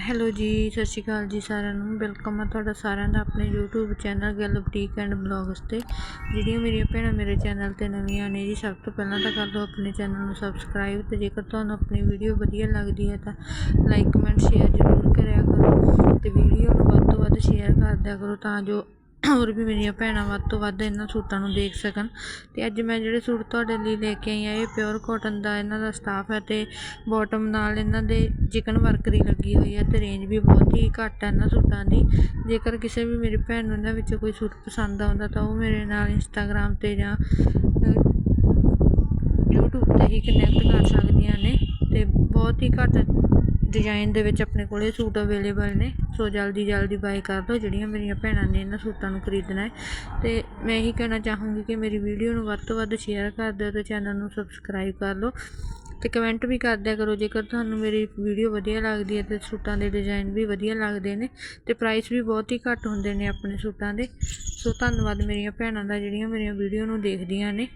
Hello ਜੀ, ਸਤਿ ਸ਼੍ਰੀ ਅਕਾਲ ਜੀ ਸਾਰਿਆਂ ਨੂੰ। ਵੈਲਕਮ ਆ ਤੁਹਾਡਾ ਸਾਰਿਆਂ ਦਾ ਆਪਣੇ YouTube ਚੈਨਲ ਗੱਲ ਬੁਟੀਕ ਐਂਡ ਬਲੌਗਸ ਤੇ। ਜਿਹੜੀਆਂ ਮੇਰੀਆਂ ਭੈਣਾਂ ਮੇਰੇ ਚੈਨਲ ਤੇ ਨਵੀਆਂ ਨੇ ਜੀ, ਸਭ ਤੋਂ ਪਹਿਲਾਂ ਤਾਂ ਕਰ ਦਿਓ ਆਪਣੇ ਚੈਨਲ ਨੂੰ ਸਬਸਕ੍ਰਾਈਬ ਤੇ ਜੇਕਰ ਤੁਹਾਨੂੰ ਆਪਣੀ ਵੀਡੀਓ ਵਧੀਆ ਲੱਗਦੀ ਹੈ ਤਾਂ ਲਾਈਕ ਕਮੈਂਟ ਸ਼ੇਅਰ ਜ਼ਰੂਰ ਕਰਿਆ ਕਰੋ ਤੇ ਵੀਡੀਓ ਨੂੰ ਵੱਧ ਤੋਂ ਵੱਧ ਸ਼ੇਅਰ ਕਰ ਦਿਆ ਕਰੋ ਤਾਂ ਜੋ ਹੋਰ ਵੀ ਮੇਰੀਆਂ ਭੈਣਾਂ ਵੱਧ ਤੋਂ ਵੱਧ ਇਹਨਾਂ ਸੂਟਾਂ ਨੂੰ ਦੇਖ ਸਕਣ। ਅਤੇ ਅੱਜ ਮੈਂ ਜਿਹੜੇ ਸੂਟ ਤੁਹਾਡੇ ਲਈ ਲੈ ਕੇ ਆਈ ਹਾਂ ਇਹ ਪਿਓਰ ਕੋਟਨ ਦਾ ਇਹਨਾਂ ਦਾ ਸਟਾਫ ਹੈ ਅਤੇ ਬੋਟਮ ਨਾਲ ਇਹਨਾਂ ਦੇ ਚਿਕਨ ਵਰਕ ਦੀ ਲੱਗੀ ਹੋਈ ਹੈ ਅਤੇ ਰੇਂਜ ਵੀ ਬਹੁਤ ਹੀ ਘੱਟ ਹੈ ਇਹਨਾਂ ਸੂਟਾਂ ਦੀ। ਜੇਕਰ ਕਿਸੇ ਵੀ ਮੇਰੀ ਭੈਣ ਨੂੰ ਇਹਨਾਂ ਵਿੱਚੋਂ ਕੋਈ ਸੂਟ ਪਸੰਦ ਆਉਂਦਾ ਤਾਂ ਉਹ ਮੇਰੇ ਨਾਲ ਇੰਸਟਾਗ੍ਰਾਮ ਤੇ ਜਾਂ ਅਹ, YouTube ਤੇ ਹੀ ਕਨੈਕਟ ਕਰ ਸਕਦੀਆਂ ਨੇ ਅਤੇ ਬਹੁਤ ਹੀ ਘੱਟ ਡਿਜ਼ਾਈਨ ਦੇ ਵਿੱਚ ਆਪਣੇ ਕੋਲ ਸੂਟ ਅਵੇਲੇਬਲ ਨੇ। ਸੋ ਜਲਦੀ ਜਲਦੀ ਬਾਈ ਕਰ ਲਓ ਜਿਹੜੀਆਂ ਮੇਰੀਆਂ ਭੈਣਾਂ ਨੇ ਇਹਨਾਂ ਸੂਟਾਂ ਨੂੰ ਖਰੀਦਣਾ ਹੈ। ਤੇ ਮੈਂ ਇਹੀ ਕਹਿਣਾ ਚਾਹੂੰਗੀ ਕਿ ਮੇਰੀ ਵੀਡੀਓ ਨੂੰ ਵੱਧ ਤੋਂ ਵੱਧ ਸ਼ੇਅਰ ਕਰ ਦਿਓ ਤੇ ਚੈਨਲ ਨੂੰ ਸਬਸਕ੍ਰਾਈਬ ਕਰ ਲਓ। ਤੇ ਕਮੈਂਟ ਵੀ ਕਰ ਦਿਆ ਕਰੋ। ਜੇਕਰ ਤੁਹਾਨੂੰ ਮੇਰੀ ਵੀਡੀਓ ਵਧੀਆ ਲੱਗਦੀ ਹੈ ਤੇ ਸੂਟਾਂ ਦੇ ਡਿਜ਼ਾਈਨ ਵੀ ਵਧੀਆ ਲੱਗਦੇ ਨੇ ਤੇ ਪ੍ਰਾਈਸ ਵੀ ਬਹੁਤ ਹੀ ਘੱਟ ਹੁੰਦੇ ਨੇ ਆਪਣੇ ਸੂਟਾਂ ਦੇ। ਸੋ ਧੰਨਵਾਦ ਮੇਰੀਆਂ ਭੈਣਾਂ ਦਾ ਜਿਹੜੀਆਂ ਮੇਰੀਆਂ ਵੀਡੀਓ ਨੂੰ ਦੇਖਦੀਆਂ ਨੇ।